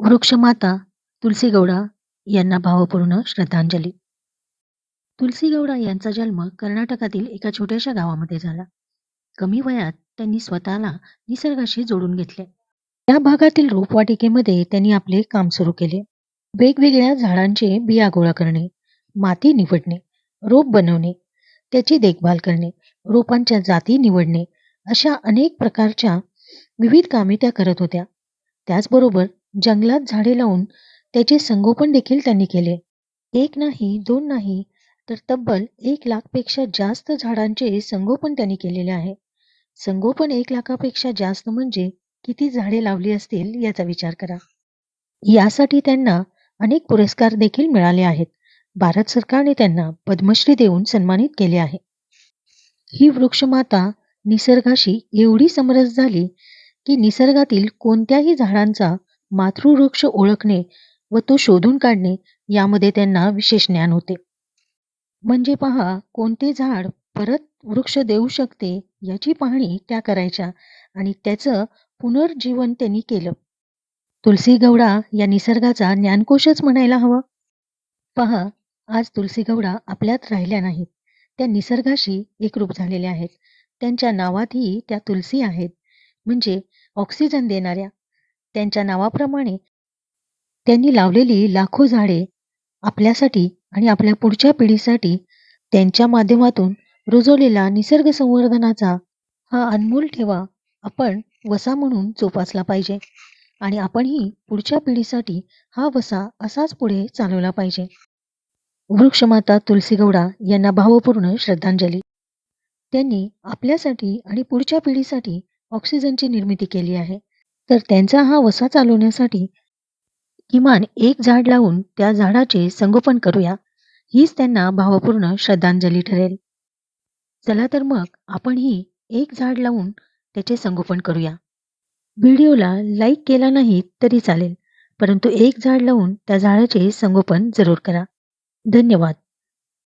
वृक्षमाता तुलसी गौडा यांना भावपूर्ण श्रद्धांजली. तुलसी गौडा यांचा जन्म कर्नाटकातील एका छोट्याशा गावामध्ये झाला. कमी वयात त्यांनी स्वतःला निसर्गाशी जोडून घेतले. या भागातील रोपवाटिकेमध्ये त्यांनी आपले काम सुरू केले. वेगवेगळ्या झाडांचे बिया गोळा करणे माती निवडणे रोप बनवणे त्याची देखभाल करणे रोपांच्या जाती निवडणे अशा अनेक प्रकारच्या विविध कामे त्या करत होत्या. त्याचबरोबर जंगलात झाडे लावून त्याचे संगोपन देखील त्यांनी केले. एक नाही दोन नाही तर तब्बल एक लाखपेक्षा जास्त झाडांचे संगोपन त्यांनी केलेले आहे. संगोपन एक लाखापेक्षा जास्त म्हणजे किती झाडे लावली असतील याचा विचार करा. यासाठी त्यांना अनेक पुरस्कार देखील मिळाले आहेत. भारत सरकारने त्यांना पद्मश्री देऊन सन्मानित केले आहे. ही वृक्षमाता निसर्गाशी एवढी समरस झाली की निसर्गातील कोणत्याही झाडांचा मातृवृक्ष ओळखणे व तो शोधून काढणे यामध्ये त्यांना विशेष ज्ञान होते. म्हणजे पहा कोणते झाड परत वृक्ष देऊ शकते याची पाहणी त्या करायच्या आणि त्याचं पुनर्जीवन त्यांनी केलं. तुलसी गौडा या निसर्गाचा ज्ञानकोशच म्हणायला हवा. पहा आज तुलसी गौडा आपल्यात राहिल्या नाहीत. त्या निसर्गाशी एकरूप झालेल्या आहेत. त्यांच्या नावातही त्या तुलसी आहेत. म्हणजे ऑक्सिजन देणाऱ्या त्यांच्या नावाप्रमाणे त्यांनी लावलेली लाखो झाडे आपल्यासाठी आणि आपल्या पुढच्या पिढीसाठी त्यांच्या माध्यमातून रुजवलेला निसर्ग संवर्धनाचा हा अनमोल ठेवा आपण वसा म्हणून जोपासला पाहिजे. आणि आपणही पुढच्या पिढीसाठी हा वसा असाच पुढे चालवला पाहिजे. वृक्षमाता तुलसी गौडा यांना भावपूर्ण श्रद्धांजली. त्यांनी आपल्यासाठी आणि पुढच्या पिढीसाठी ऑक्सिजनची निर्मिती केली आहे. तर त्यांचा हा वसा चालवण्यासाठी किमान एक झाड लावून त्या झाडाचे संगोपन करूया हीच त्यांना भावपूर्ण श्रद्धांजली ठरेल. चला तर मग आपणही एक झाड लावून त्याचे संगोपन करूया. व्हिडिओला लाईक केला नाही तरी चालेल परंतु एक झाड लावून त्या झाडाचे संगोपन जरूर करा. धन्यवाद.